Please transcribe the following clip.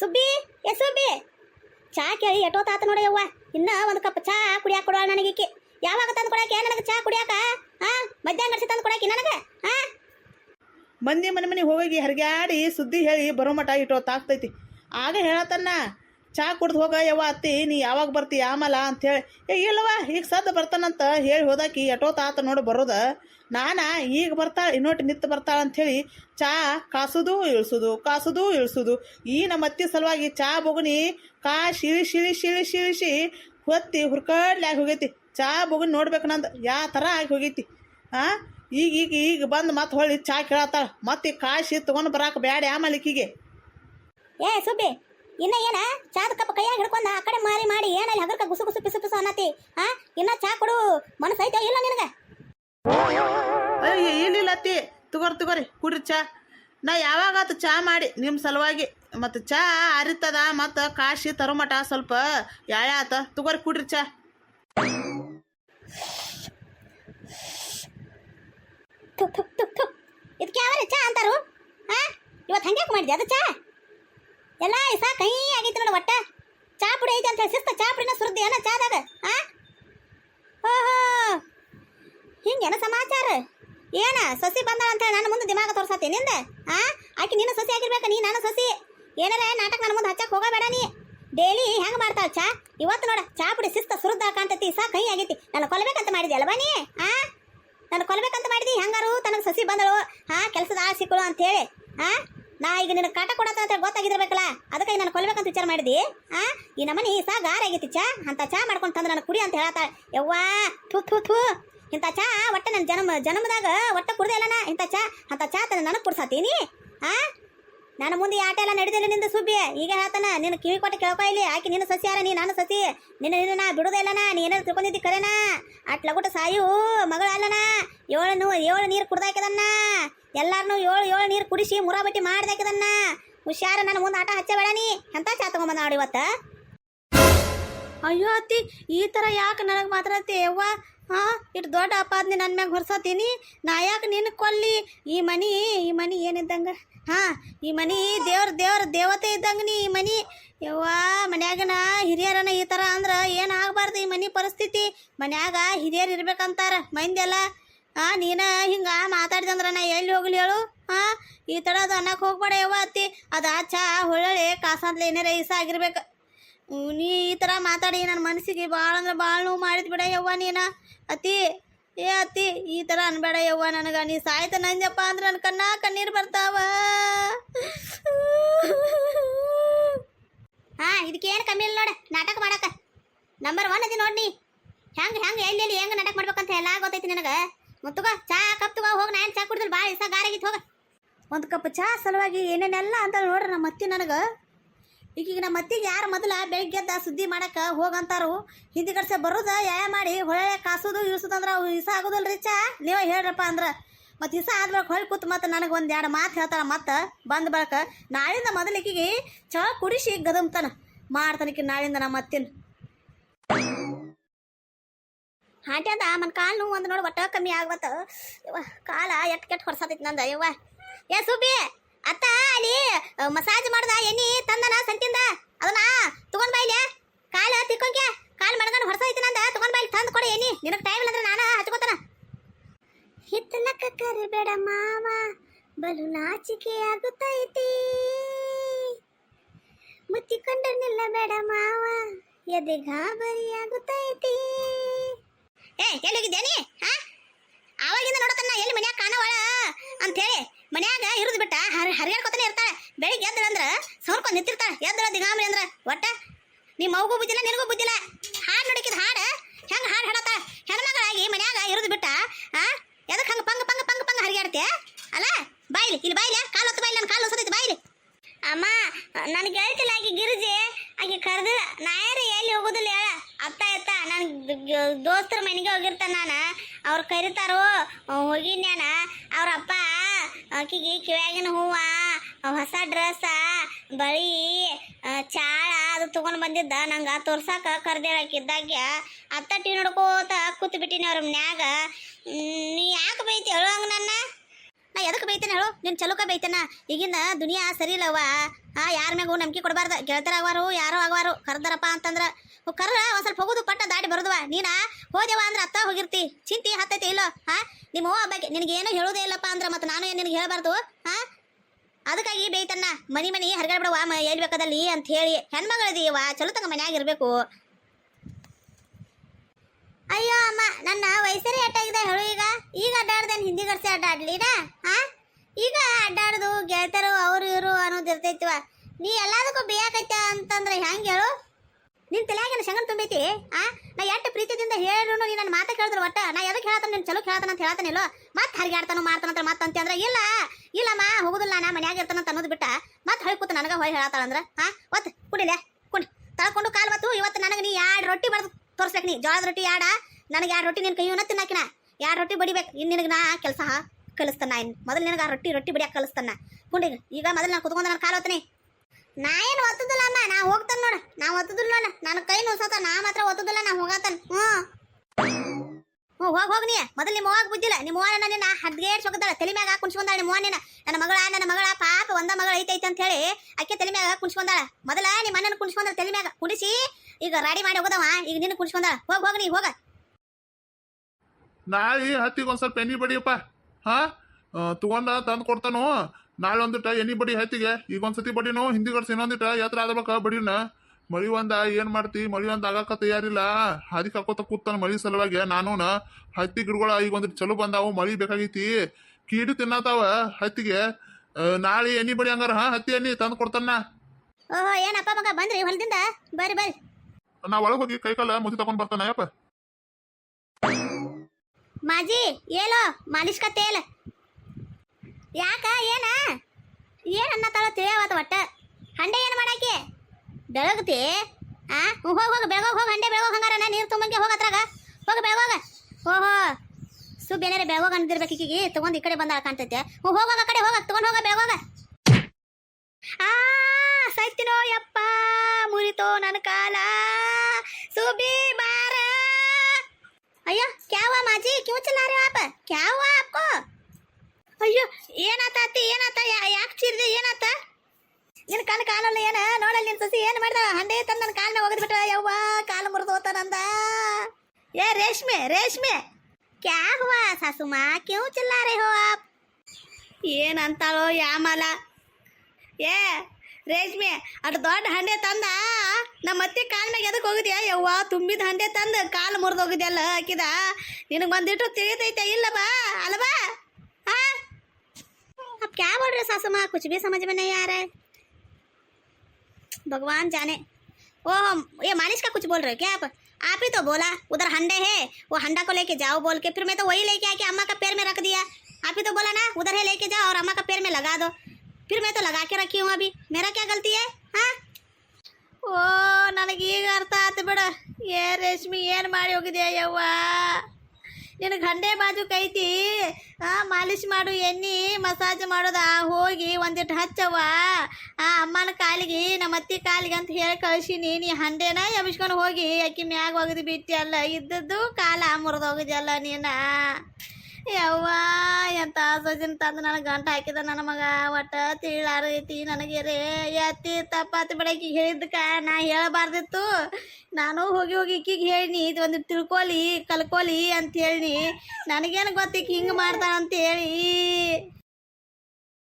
ಸುಬ್ಬಿ, ಏ ಸುಬ್ಬಿ. ಚಾ ಕೇಳಿ ಎಟೋ ತಾತ ನೋಡಿ ಅವ್ವ. ಇನ್ನ ಒಂದು ಕಪ್ ಚಾ ಕುಡಿಯಾಕ ಕೊಡುವ ನನಗೆ ಯಾವಾಗ ತಂದು ಕೊಡಕ್ಕೆ? ನನಗೆ ಚಾ ಕುಡಿಯಾಕ? ಹಾ ಮಧ್ಯಾಹ್ನ ಗಡಿಸಿ ತಂದು ಕೊಡಕ್ಕೆ ನನಗೆ? ಹಾ ಮಂದಿ ಮನೆ ಮನೆ ಹೋಗಿ ಹರಿಗಾಡಿ ಸುದ್ದಿ ಹೇಳಿ ಬರೋ ಮಟ ತಾಕ್ತೈತಿ ಆಗ ಹೇಳತ್ತನ್ನ ಚಾ ಕುಡ್ದು ಹೋಗ, ಯವ್ವ ಅತ್ತಿ, ನೀ ಯಾವಾಗ ಬರ್ತಿ, ಆಮಲ ಅಂತೇಳಿ ಏ ಇಲ್ಲವ ಈಗ ಸದ್ದು ಬರ್ತಾನಂತ ಹೇಳಿ ಹೋದಾಕಿ ತಾತ ನೋಡಿ ಬರೋದ. ನಾನ ಈಗ ಬರ್ತಾಳೆ ಇನ್ನೊಟ್ಟು ನಿತ್ತು ಬರ್ತಾಳ ಅಂಥೇಳಿ ಚಾ ಕಾಸುದು, ಇಳಿಸೋದು ಕಾಸುದು, ಇಳಿಸೋದು. ಈ ನಮ್ಮ ಅತ್ತಿ ಸಲುವಾಗಿ ಚಾ ಬೊಗಣಿ ಕಾ ಶಿಳಿ ಶಿಳಿ ಶಿಳಿ ಶಿಳಿಸಿ ಹೊತ್ತಿ ಹುರ್ಕಡ್ಲಾಗಿ ಹೋಗೈತಿ. ಚಾ ಬೊಗಣಿ ನೋಡ್ಬೇಕು ನಂದು, ಯಾ ಥರ ಆಗಿ ಹೋಗೈತಿ. ಆ? ಈಗ ಈಗ ಈಗ ಬಂದು ಮತ್ತೆ ಹೊಳ್ಳಿ ಚಾ ಕೇಳತ್ತಾಳ. ಮತ್ತೆ ಕಾಶಿ ತೊಗೊಂಡು ಬರಾಕ ಬ್ಯಾಡ ಆಮೇಲೆ ಈಕಿಗೆ. ಏ, ಸುಬ್ಬಿ ಇನ್ನ ಏನ? ಚಾದ ಕಪ್ಪ ಕೈಯಾಗ ಹಿಡ್ಕೊಂಡ ಆ ಕಡೆ ಮಾರಿ ಮಾಡಿ ಏನಲ್ಲಿ ಹಗರ್ಕ ಗುಸು ಗುಸು ಪಿಸು ಪಿಸು ಅನ್ನತಿ? ಹಾ ಇನ್ನ ಚಾ ಕೊಡು. ಮನಸ್ಸು ಐತೆ ಇಲ್ಲ ನಿನಗೆ. ಅಯ್ಯ ಇಲ್ಲಿಲ್ಲ ಅತ್ತಿ. ತಗೋರಿ ತಗೋರಿ. ಕುಡ್ರಿ ಚಾ. ನಾ ಯಾವಾಗ ಆತು ಚಾ ಮಾಡಿ? ನಿಮ್ಮ ಸಲುವಾಗಿ. ಮತ್ತು ಚಾ ಅರಿತದ ಮತ್ತು ಕಾಶಿ ತರೋಮಟ ಸ್ವಲ್ಪ ಯಾಯ ಆತ. ತಗೋರಿ ಕುಡ್ರಿ ಚಾ. ಇದಕ್ಕೆ ಯಾವ ಚಾ ಅಂತಾರು? ಹಾ ಇವತ್ತು ಹಂಗೆ ಮಾಡಿದೆ ಅದು ಚಾ? ಎಲ್ಲ ಇಸ ಕೈ ಆಗೈತಿ ನೋಡು ಒಟ್ಟ ಚಾ ಪುಡಿ ಐತೆ ಅಂತ ಹೇಳಿ ಶಿಸ್ತ ಚಾ ಪುಡಿನ ಸುರಿದಿ ಏನ ಚಾದಾಗ, ಆ? ಓಹೋ. ಹಿಂಗೇನ ಸಮಾಚಾರ? ಏನ ಸಸಿ ಬಂದಾಳ ಅಂತ ಹೇಳಿ ನನ್ನ ಮುಂದೆ ದಿಮಾಗ ತೋರ್ಸತ್ತೆ ನಿಂದ ಹಾ ಆಕಿ ನಿನ್ನ ಸಸಿ ಆಗಿರ್ಬೇಕು, ನೀ ನನ್ನ ಸಸಿ. ಏನಾರ ನಾಟಕ ನನ್ನ ಮುಂದೆ ಹಚ್ಚಕ್ಕೆ ಹೋಗಬೇಡ ನೀ. ಡೈಲಿ ಹೆಂಗ್ ಮಾಡ್ತಾಳ ಚಾ? ಇವತ್ತು ನೋಡ ಚಾ ಪುಡಿ ಶಿಸ್ತ ಸುರಿದ ಕಾಣ್ತೈತಿ ಸಾ ಕೈ ಆಗೈತಿ. ನಾನು ಕೊಲ್ಬೇಕಂತ ಮಾಡಿದೆ ಅಲ್ವಾ ನೀ ಹಾ ನಾನು ಕೊಲ್ಬೇಕಂತ ಮಾಡಿದಿ, ಹೆಂಗಾರು ತನಗೆ ಸಸಿ ಬಂದಳು ಹಾ ಕೆಲಸದ ಆಳ ಸಿಕ್ಕಳು ಅಂತ ಹೇಳಿ ಹಾ ನಾ ಈಗ ನಿನಗೆ ಕಾಟ ಕೊಡತ್ತ ಅಂತ ಗೊತ್ತಾಗಿರ್ಬೇಕಲ್ಲ ಅದಕ್ಕೆ ನಾನು ಕೊಲ್ಬೇಕಂತ ವಿಚಾರ ಮಾಡಿದಿ? ಆ? ಈ ನಮ್ಮನಿ ಸಾ ಗಾರ ಆಗೈತಿ ಚಾ? ಅಂತ ಚಾ ಮಾಡ್ಕೊಂಡು ತಂದ್ರೆ ನನಗೆ ಕುಡಿ ಅಂತ ಹೇಳತ್ತಾಳ. ಯವ್ವಾ, ಥೂ ಥೂ ಥೂ. ಇಂಥ ಚಾ ಒಟ್ಟು ನನ್ನ ಜನ್ಮ, ಜನ್ಮದಾಗ ಒಟ್ಟು ಕುಡ್ದೆ ಇಲ್ಲನ ಇಂಥ ಚಾ, ಅಂತ ಚಾ ತನ ನನಗೆ ಕುಡ್ಸಾತೀನಿ ಹಾ ನಾನು ಮುಂದೆ ಆಟ ಎಲ್ಲ ನಡೆದಿಲ್ಲ ನಿಂದ ಸುಬ್ಬಿ. ಈಗ ಹೇಳ್ತಾನ, ನಿನ್ನ ಕಿವಿ ಕೊಟ್ಟು ಕೇಳ್ಕೊ ಇಲ್ಲಿ. ಆಕಿ ನಿನ್ನ ಸಸ್ಯಾರ ನೀ, ನಾನು ಸಸಿ. ನಿನ್ನ ನಿನ್ನ ನಾ ಬಿಡುದೇ ಇಲ್ಲನ ನೀ. ಏನಾದ್ರು ತಿಳ್ಕೊಂಡಿದ್ದಿ ಕರೆನ ಅಟ್ಲ ಲಗುಟ ಸಾಯು, ಮಗಳ ಅಲ್ಲನ ಏಳು ಏಳು ನೀರು ಕುಡ್ದಾಕಿದನ್ನ ಎಲ್ಲಾರನು ಏಳು ಏಳು ನೀರು ಕುಡಿಸಿ ಮುರಾಬಟ್ಟಿ ಮಾಡ್ದಾಕಿದನ್ನ ಹುಷಾರ, ನನ್ನ ಮುಂದೆ ಆಟ ಹಚ್ಚಬೇಡ ನೀ. ಎಂತ ಚಾ ತಗೊಂಬಂದ ನೋಡಿ ಇವತ್ತ? ಅಯ್ಯೋ ಅತ್ತಿ, ಈ ಥರ ಯಾಕೆ ನನಗೆ ಮಾತಾಡತ್ತಿ ಯವ್ವ, ಹಾಂ ಇಟ್ಟು ದೊಡ್ಡ ಅಪಾದ್ನಿ ನನ್ನ ಮ್ಯಾಗ ಹೊರ್ಸತೀನಿ ನಾ ಯಾಕೆ ನಿನ್ನ ಕೊಲ್ಲಿ? ಈ ಮನಿ ಈ ಮನಿ ಏನಿದ್ದಂಗ? ಹಾ, ಈ ಮನಿ ದೇವ್ರ ದೇವ್ರ ದೇವತೆ ಇದ್ದಂಗ ನೀ ಈ ಮನಿ. ಯವ್ವ, ಮನ್ಯಾಗನ ಹಿರಿಯರನ ಈ ಥರ ಅಂದ್ರೆ ಏನು ಆಗಬಾರ್ದು ಈ ಮನಿ ಪರಿಸ್ಥಿತಿ? ಮನ್ಯಾಗ ಹಿರಿಯರು ಇರ್ಬೇಕಂತಾರ ಮಂದಿಯಲ್ಲ ಹಾಂ ನೀನ ಹಿಂಗ ಮಾತಾಡಿದಂದ್ರ ನಾ ಎಲ್ಲಿ ಹೋಗ್ಲಿ ಹೇಳು? ಹಾ ಈ ಥರ ಅದು ಅನ್ನಕ್ಕೆ ಹೋಗ್ಬೇಡ ಯವ್ವ ಅತ್ತಿ. ಅದು ಆಚಾ ಹೊಳ್ಳೆ ಕಾಸಂದ್ಲೆ ಏನಾರ ಇಸ ಆಗಿರ್ಬೇಕು. ನೀ ಈ ಥರ ಮಾತಾಡಿ ನನ್ನ ಮನಸ್ಸಿಗೆ ಭಾಳ ಅಂದ್ರೆ ಭಾಳ ನೋವು ಮಾಡಿದ್ಬಿಡ ಯವ್ವ ನೀನ. ಅತಿ ಏ ಅತ್ತಿ, ಈ ಥರ ಅನ್ಬೇಡ ಯವ್ವ ನನಗೆ. ನೀ ಸಾಯ್ತ ನಂಜಪ್ಪ ಅಂದ್ರೆ ನನ್ನ ಕಣ್ಣ ಕಣ್ಣೀರು ಬರ್ತಾವ. ಹಾ, ಇದಕ್ಕೆ ಏನು ಕಮ್ಮಿ ಇಲ್ಲ ನೋಡ. ನಾಟಕ ಮಾಡಕ. ನಂಬರ್ ಒನ್ ಅದಿ ನೋಡಿ ಹೆಂಗೆ ಹೆಂಗೆ, ಎಲ್ಲಿ ಎಲ್ಲಿ, ಹೆಂಗೆ ನಾಟಕ ಮಾಡ್ಬೇಕಂತ ಎಲ್ಲ ಗೊತ್ತೈತಿ ನನಗೆ. ಮುತ್ತುಗ, ಚಾ, ಕಪ್ ತಗೋ, ಹೋಗಿ ನಾನು ಚಾ ಕುಡಿದ್ರೆ ಭಾಳ ಇಸ ಗಾರಾಗಿತ್ತು ಹೋಗ. ಒಂದು ಕಪ್ ಚಾ ಸಲುವಾಗಿ ಏನೇನೆಲ್ಲ ಅಂತ ನೋಡ್ರಿ ನಮ್ಮ ಅತ್ತಿ ನನಗೆ. ಈಗೀಗ ನಮ್ಮ ಅತ್ತಿಗೆ ಯಾರು ಮೊದಲ ಬೆಳಿಗ್ಗೆ ಎದ್ದ ಸುದ್ದಿ ಮಾಡಕ್ಕೆ ಹೋಗಂತಾರು? ಹಿಂದಿ ಕಡೆ ಬರೋದ, ಯಾಯ ಮಾಡಿ? ಹೊಳೆ ಕಾಸೋದು ಇಳಿಸೋದಂದ್ರೆ ಅವು ಇಸ ಆಗೋದಿಲ್ಲ ಚಾ? ನೀವೇ ಹೇಳ್ರಪ್ಪ ಅಂದ್ರೆ. ಮತ್ತು ಇಸ ಆದ್ಮೇಲೆ ಹೊಳೆ ಕೂತು ಮತ್ತು ನನಗೆ ಒಂದು ಎರಡು ಮಾತು ಹೇಳ್ತಾಳೆ ಮತ್ತೆ ಬಂದ ಬಳಕ. ನಾಳಿಂದ ಮೊದಲಿಗೆ ಚಾ ಕುಡಿಸಿ ಗದಮ್ತಾನ. ಮಾಡ್ತಾನಕಿ ನಾಳಿಂದ ನಮ್ಮ ಅತ್ತಿನ. ಹಾಂಟ್ಯದ ಮನ್ ಕಾಲು ನೋವು ಒಂದು ನೋಡಿ, ಒಟ್ಟ ಕಮ್ಮಿ ಆಗ್ಬತ್ತ ಕಾಲ ಎಟ್ ಕೆಟ್ಟ ಹೊಡ್ಸತೈತಿ ನಂದ, ಯವ್ವ. ಏ ಸುಬ್ಬಿ! ಅತ್ತ, ಅಲ್ಲಿ ಮಸಾಜ್ ಮಾಡ್ದ ಎಣ್ಣಿ ತಂದನ ಸಂತಿಂದ. ಅದನ್ನ ತಗೊಂಡ್ ಬಾಯಿಲೆ ಕಾಲ ತಿಕ್ಕೊಂಕೆ ಕಾಲ್ ಮಡ್ಕೊಂಡು ಐತಿ ನಂದ. ತಗೊಂಡ್ ಬಾಯ್ಲಿ ತಂದು ಕೊಡಿ ಎಣ್ಣಿ. ನಿನಗೆ ಟೈಮ್ ಇಲ್ಲ ಅಂದ್ರೆ ನಾನು ಹಚ್ಕೋತಾನ. ಹಿತ್ತಲಕ್ಕ ಕರಿಬೇಡ ಮಾವ, ಬಲು ನಾಚಿಕೆ ಆಗುತ್ತೈತಿ. ಮುಚ್ಚಿಕೊಂಡು ನಿಲ್ಲಬೇಡ ಮಾವ, ಎದೆ ಗಾಬರಿ ಆಗುತ್ತೈತಿ. ಏ ಎಲ್ಲಿ ಹೋಗಿದ್ದೇನಿ ಹಾ? ಆವಾಗಿಂದ ನೋಡತನ ಎಲ್ಲಿ ಮನ್ಯಾಗ ಕಾಣವಳ ಅಂತೇಳಿ ಮನ್ಯಾಗ ಇರುದ್ ಬಿಟ್ಟ ಹರ್ ಹರಿಯಾಡ್ಕೊತಾನೆ ಇರ್ತಾಳೆ. ಬೆಳಿಗ್ಗೆ ಎದ್ದಳಂದ್ರ ಸೌರ್ಕೊಂಡ್ ನಿಂತಿರ್ತಾಳೆ. ಎದ್ದಳ ದಿಗಾಮರಿ ಅಂದ್ರೆ ಒಟ್ಟ ನಿಮ್ಮ ಮಗು ಬುದ್ಧಿಲ್ಲ, ನಿನಗೂ ಬುದ್ಧಿಲ್ಲ. ಹಾಡು ನೋಡಿಕಿದ ಹಾಡು ಹೆಂಗ್ ಹಾಡು ಹಾಡತ್ತಾಳ ಹೆಣ್ಮಗಳಾಗಿ ಮನ್ಯಾಗ ಇರುದು ಬಿಟ್ಟ, ಆ? ಎದಕ್ಕೆ ಹಂಗ ಪಂಗ ಪಂಗ ಪಂಗ ಪಂಗ ಹರಿಯಾಡ್ತೆ ಅಲ್ಲ, ಬಾಯ್ಲಿ, ಇಲ್ಲಿ ಬಾಯ್ಲಿ ಕಾಲು ಹೊತ್ತು ಬಾಯ್ಲಿ ನನ್ನ ಕಾಲು ಹೊಸದೈತಿ ಬಾಯ್ಲಿ. ಅಮ್ಮ, ನನ್ ಗೆಳತಿಲ್ಲ ಆಕೆ ಗಿರಿಜಿ. ಆಕೆ ಕರೆದಿಲ್ಲ ನಾ ಯಾರು ಎಲ್ಲಿ ಹೋಗೋದಿಲ್ಲ ಹೇಳ. ಅತ್ತ ಎತ್ತ ನನ್ನ ದೋಸ್ತರ ಮನೆಗೆ ಹೋಗಿರ್ತಾನ ನಾನು. ಅವ್ರು ಕರಿತಾರೋ ಹೋಗಿನ್ಯಾನ ಅವ್ರ ಅಪ್ಪ ಆಕಿಗೆ ಕಿವ್ಯಾಗಿನ ಹೂವ ಹೊಸ ಡ್ರೆಸ್ಸ ಬಳಿ ಚಾಳ ಅದು ತೊಗೊಂಡು ಬಂದಿದ್ದ, ನಂಗೆ ತೋರ್ಸಾಕ ಕರ್ದೇಳಕ್ಕಿದ್ದಾಗ ಅತ್ತ ಟೀ ನೋಡ್ಕೋತ ಕೂತ್ ಬಿಟ್ಟಿನಿ ಅವ್ರ ಮನ್ಯಾಗ. ನೀ ಯಾಕೆ ಬೈತಿ, ಹೇಳು ಹಂಗ ನನ್ನ. ಎದಕ್ಕೆ ಬೈತಾನೆ ಹೇಳು? ನಿನ್ನ ಚಲೋಕ ಬೈತಾನ? ಈಗಿನ ದುನಿಯಾ ಸರಿ ಇಲ್ಲವ ಆ, ಯಾರ ಮ್ಯಾಗೂ ನಂಬಿಕೆ ಕೊಡಬಾರ್ದು. ಗೆಳತರ ಆಗವಾರು ಯಾರೋ ಆಗವಾರು ಕರ್ದಾರಪ್ಪ ಅಂತಂದ್ರೆ ಕರ್ರ, ಒಂದು ಸ್ವಲ್ಪ ಹೋಗೋದು, ಪಟ್ಟ ದಾಡಿ ಬರೋದವ. ನೀನ ಹೋದೆವ ಅಂದ್ರೆ ಅತ್ತ ಹೋಗಿರ್ತಿ. ಚಿಂತಿ ಹತ್ತೈತಿ ಇಲ್ಲೋ? ಹಾ ನಿಮ್ಮ ಅವ್ವ ಬಗ್ಗೆ ನಿನಗೇನು ಹೇಳೋದೇ ಇಲ್ಲಪ್ಪ ಅಂದ್ರೆ ಮತ್ತು ನಾನು ಏನು ನಿನಗೆ ಹೇಳಬಾರ್ದು? ಹಾ ಅದಕ್ಕಾಗಿ ಬೇಯ್ತನ್ನ ಮನಿ ಮನಿ, ಹರಗಾಡ್ ಬಿಡವ ಎಲ್ಲಿ ಬೇಕಾದಲ್ಲಿ ಅಂತ ಹೇಳಿ. ಹೆಣ್ಮಗಳದೀವ ಚಲೋ ತಂಗ ಮನ್ಯಾಗ ಇರಬೇಕು. ಅಯ್ಯೋ ಅಮ್ಮ, ನನ್ನ ವಯಸ್ಸರಿ ಅಟ್ಟಾಗಿದೆ ಹೇಳು ಈಗ. ಈಗ ಅಡ್ಡಾಡ್ದೇನು ಹಿಂದಿ ಗರ್ಸಿ ಅಡ್ಡಾಡ್ಲಿನಾ? ಈಗ ಅಡ್ಡಾಡೋದು ಗೆಳತರು ಅವ್ರು ಇವರು ಅನ್ನೋದು ಇರ್ತೈತಿವ ನೀ ಎಲ್ಲದಕ್ಕೂ ಬೇಯಾಕೈತ ಅಂತಂದ್ರೆ ಹೆಂಗೆ ಹೇಳು? ನಿನ್ ತಲೆಯಾಗಿನ ಶಂಗನ್ ತುಂಬೈತಿ, ಆ? ನಾ ಎಷ್ಟು ಪ್ರೀತಿದಿಂದ ಹೇಳು ನೀ ನನ್ನ ಮಾತ ಕೇಳಿದ್ರು ಒಟ್ಟ. ನಾ ಎದಕ್ಕೆ ಹೇಳ್ತಾನೆ ನೀನು ಚಲೋ ಹೇಳ್ತಾನ ಅಂತ ಹೇಳ್ತಾನಿಲ್ಲೋ ಮತ್ತೆ ಹರಿಗಾಡ್ತಾನೋ ಮಾಡ್ತಾನಂತ ಮತ್ತೆ ಅಂತ ಅಂದ್ರೆ ಇಲ್ಲ. ಇಲ್ಲಮ್ಮ, ಹೋಗುದಿಲ್ಲ, ನಾ ಮನ್ಯಾಗ ಇರ್ತಾನಂತ ಅನ್ನೋದು ಬಿಟ್ಟ. ಮತ್ತೆ ಹೊಯ್ ಕೂತು ನನಗ ಹೊಯ್ ಹೇಳ್ತಾಳಂದ್ರೆ ಹಾ? ಒತ್ ಕುಡಿಲೆ ಕುಡಿ. ತಳ್ಕೊಂಡು ಕಾಲ್ ಬತ್ತು ಇವತ್ತು ನನಗೆ ನೀ ಎರಡು ರೊಟ್ಟಿ ಬಡ್ದು ತೋರ್ಸ್ಬೇಕು ನೀ. ಜೋಳದ ರೊಟ್ಟಿ ಯಾಡ? ನನಗೆ ಎರಡು ರೊಟ್ಟಿ ನಿನ್ ಕೈಯೂನ ತಿನ್ನಾಕಿನ? ಎರಡು ರೊಟ್ಟಿ ಬಡಿಬೇಕು? ಇನ್ನು ನಿನಗೆ ನಾ ಕೆಲಸ ಕಲಿಸ್ತಾನ ಮೊದಲು ನಿನಗೆ ಆ ರೊಟ್ಟಿ ರೊಟ್ಟಿ ಬಡಿಯಾಕ ಕಲಿಸ್ತಾನ. ಕುಂಡಿ ಈಗ ಮೊದಲು ನಾನು ಕುತ್ಕೊಂಡ ನಾನು ಕಾಲು ಹೊತ್ತೀನಿ ನಾ ಏನು ಒತ್ತದಿಲ್ಲ ಅಮ್ಮ ನಾ ಹೋಗ್ತಾನೆ ನೋಡ. ನಾ ಒತ್ತದಿಲ್ಲ ನೋಡ. ನನ್ನ ಕೈ ನೋಸತ ನಾ ಮಾತ್ರ ಒತ್ತದಿಲ್ಲ, ನಾ ಹೋಗತಾನ. ಹ್ಞೂ. ಹ್ಞೂ, ಹೋಗಿ ಹೋಗಿ ನೀ. ಮೊದಲು ನಿಮ್ಮ ಹೋಗಿ ಬುದ್ಧಿಲ್ಲ. ನಿಮ್ಮ ನನ್ನ ನಿನ್ನ ಹದ್ಗೇಟ್ ಸೊಗದಾಳ ತಲೆ ಮ್ಯಾಗ ಕುಣ್ಸ್ಕೊಂಡಾಳ ನಿಮ್ಮ ನಿನ್ನ. ನನ್ನ ಮಗಳ ನನ್ನ ಮಗಳ, ಪಾಪ ಒಂದ ಮಗಳ ಐತೈತೆ ಅಂತ ಹೇಳಿ ಅಕ್ಕೆ ತಲೆ ಮ್ಯಾಗ ಕುಣ್ಸ್ಕೊಂಡಾಳ ಮೊದಲ ನಿಮ್ಮ ಅಣ್ಣನ ಕುಣ್ಸ್ಕೊಂಡಾಳ ತಲೆ ಮ್ಯಾಗ. ಕುಡಿಸಿ ಈಗ ರಾಡಿ ಮಾಡಿ ಹೋಗದವ. ಈಗ ನಿನ್ನ ಕುಣ್ಸ್ಕೊಂಡಾಳ ಹೋಗ್, ಹೋಗಿ ನೀ, ಹೋಗ. ಈ ಹತ್ತಿಗೆ ಒಂದು ಸ್ವಲ್ಪ ಎಣ್ಣೆ ಬಡಿಯಪ್ಪ. ಹಾ? ತಗೊಂಡ ತಂದು ಕೊಡ್ತಾನು? ನಾಳೆ ಒಂದಿಟ ಎಣ್ಣೆ ಬಡಿ ಹತ್ತಿಗೆ ಈಗ ಒಂದ್ಸತಿ ಬಡಿನು? ಹಿಂದಿ ಕಡ್ಸಿ ಇನ್ನೊಂದಿಟ ಎತ್ತರ ಆದ್ಬೇಕ ಬಡಿನ? ಮಳಿ ಒಂದ ಏನ್ ಮಾಡ್ತಿ? ಮಳಿ ಒಂದ್ ಆಗಾಕ ತಯಾರಿಲ್ಲ. ಹಾದಿ ಹಾಕೋತ ಕೂತಾನ ಮಳಿ ಸಲುವಾಗಿ ನಾನು ಹತ್ತಿ ಗಿಡಗಳ ಈಗ ಒಂದಿಟ್ ಚಲೋ ಬಂದಾವು. ಮಳಿ ಬೇಕಾಗೈತಿ. ಕೀಡು ತಿನ್ನತಾವ ಹತ್ತಿಗೆ. ನಾಳೆ ಎನಿ ಬಡಿ ಹಂಗಾರ ಹಾ? ಹತ್ತಿ ಎಣ್ಣೆ ತಂದು ಕೊಡ್ತಾನ. ಓಹೋ ಏನಪ್ಪ ಮಗ? ಬಂದ್ರಿ ಹೊಲದಿಂದ? ಬರ್ರಿ ಬರ್ರಿ. ನಾ ಒಳಗೆ ಹೋಗಿ ಕೈಕಾಲ ಮುದಿ ತಗೊಂಡ್ ಬರ್ತಾನ ಯಪ್ಪ. ಮಾಜಿ ಏಲೋ ka ತೇಲ ಯಾಕ, ಏನ? ಏನ್ ತಳ ತಿಳಿಯವತ್ತ ಒಟ್ಟ? ಹಂಡೆ ಏನ್ ಮಾಡಾಕಿ? ಬೆಳಗತಿ, ಆ? ಹೋಗ ಹೋಗ, ಬೆಳಗೋಗ ಹೋಗ, ಹಂಡೆ ಬೆಳಗೋಗ ಹಂಗಾರ ನೀರು ತುಂಬಂಗೆ ಹೋಗ ಅದ್ರಾಗ. ಹೋಗ, ಬೆಳಗೋಗ. ಓಹೋ, ಸುಬ್ ಬೆಳಗೋಗ ಅಂದಿರ್ಬೇಕು ಈಗ ತಗೊಂಡ್ ಈ ಕಡೆ ಬಂದಾಗ ಕಾಣ್ತೈತೆ. ಹ್ಞೂ ಆ ಕಡೆ ಹೋಗ, ತಗೊಂಡ್ ಹೋಗ, ಬೆಳಗೋಗ. ಆ, ಸೈತಿನೋ ಯಪ್ಪ, ಮುರಿತೋ ನನ್ನ ಕಾಲ. ಸುಬಿ हुआ माजी क्यों चला रहे हो आप क्या हुआ आपको ಅಯ್ಯೋ, ಏನಾತ ಅತ್ತಿ, ಏನಾತ? ಯಾಕೆ ಚೀರಿದೆ? ಏನಾತ? ನಿನ್ನ ಕಾಲು ಕಾಲಲ್ಲ ಏನ? ನೋಡಲ್ಲ ನಿನ್ನ ಸಸಿ ಏನು ಮಾಡ್ದ? ಹಂಡೆ ತಂದು ನನ್ನ ಕಾಲನ್ನ ಒಗದ್ಬಿಟ್ಟ ಯವ್ವ, ಕಾಲು ಮುರಿದು ಹೋತಾನಂದ ಏ, ರೇಷ್ಮೆ ರೇಷ್ಮೆ! ಕ್ಯಾ ಹುವಾ ಸಾಸುಮಾ, ಕ್ಯೂ ಚಿಲ್ಲಾರೆ ಹೋ ಆಪ್ ಏನಂತಾಳೋ ಯಾಮಲ? ಏ ರೇಷ್ಮೆ ಅಟ್ ದೊಡ್ಡ ಹಂಡೆ ತಂದ ನಮ್ಮ ಅತ್ತೆ ಕಾಲ್ ಮ್ಯಾಗ ಎದಕ್ಕೆ ಹೋಗಿದ್ಯಾ ಯವ್ವ ತುಂಬಿದ ಹಂಡೆ ತಂದು ಕಾಲು ಮುರಿದು ಹೋಗಿದ್ಯಲ್ಲ ಹಾಕಿದ ನಿನಗೆ ಒಂದಿಟ್ಟು ತಿಳಿತೈತೆ ಇಲ್ಲ ಬಾ ಅಲ್ಲ ಬಾ हाँ अब क्या बोल रहे हो सासू माँ कुछ भी समझ में नहीं आ रहा है भगवान जाने ओह ये मालिश का कुछ बोल रहे हो क्या आप आप ही तो बोला उधर हंडे है वो हंडा को लेके जाओ बोल के फिर मैं तो वही लेके आके अम्मा का पैर में रख दिया आप ही तो बोला ना उधर है लेके जाओ और अम्मा का पैर में लगा दो फिर मैं तो लगा के रखी हूँ अभी मेरा क्या गलती है हाँ ಓ ನನಗೆ ಈಗ ಅರ್ಥ ಆತು ಬಿಡ ಏ ರೇಷ್ಮಿ ಏನು ಮಾಡಿ ಹೋಗಿದ್ಯಾ ಯವ್ವ ನಿನಗೆ ಹಂಡೆ ಬಾಜು ಕೈತಿ ಆ ಮಾಲಿಶ್ ಮಾಡು ಎಣ್ಣೆ ಮಸಾಜ್ ಮಾಡೋದ ಹೋಗಿ ಒಂದಿಟ್ಟು ಹಚ್ಚವ್ವ ಆ ಅಮ್ಮನ ಕಾಲಿಗೆ ನಮ್ಮ ಅತ್ತಿ ಕಾಲಿಗೆ ಅಂತ ಹೇಳಿ ಕಳ್ಸೀನಿ ನೀ ಹಂಡೆನ ಎಬ್ಸ್ಕೊಂಡು ಹೋಗಿ ಅಕ್ಕಿ ಮ್ಯಾಗ ಒಗದು ಬಿಟ್ಟಿ ಅಲ್ಲ ಇದ್ದದ್ದು ಕಾಲ ಮುರಿದು ಹೋಗಿದ್ಯಲ್ಲ ನೀನ ಯವ್ವ, ಎಂತ ಸೊಜಿನ ತಂದು ನನಗೆ ಗಂಟ ಹಾಕಿದ ನನ್ನ ಮಗ. ಒಟ್ಟ ತಿಳಿಲಾರೈತಿ ನನಗೆ ರೇ. ಎತ್ತಿ ತಪ್ಪಾತಿ ಬಿಡಕ್ಕೆ ಹೇಳಿದ್ದಕ್ಕ, ನಾ ಹೇಳಬಾರ್ದಿತ್ತು. ನಾನು ಹೋಗಿ ಹೋಗಿ ಈಕಿಗೆ ಹೇಳಿನಿ, ಇದು ಒಂದು ತಿಳ್ಕೊಲಿ, ಕಲ್ಕೊಲಿ ಅಂತ ಹೇಳಿ ನನಗೇನು ಗೊತ್ತಿಕ್ಕೆ ಹಿಂಗೆ ಅಂತ ಹೇಳಿ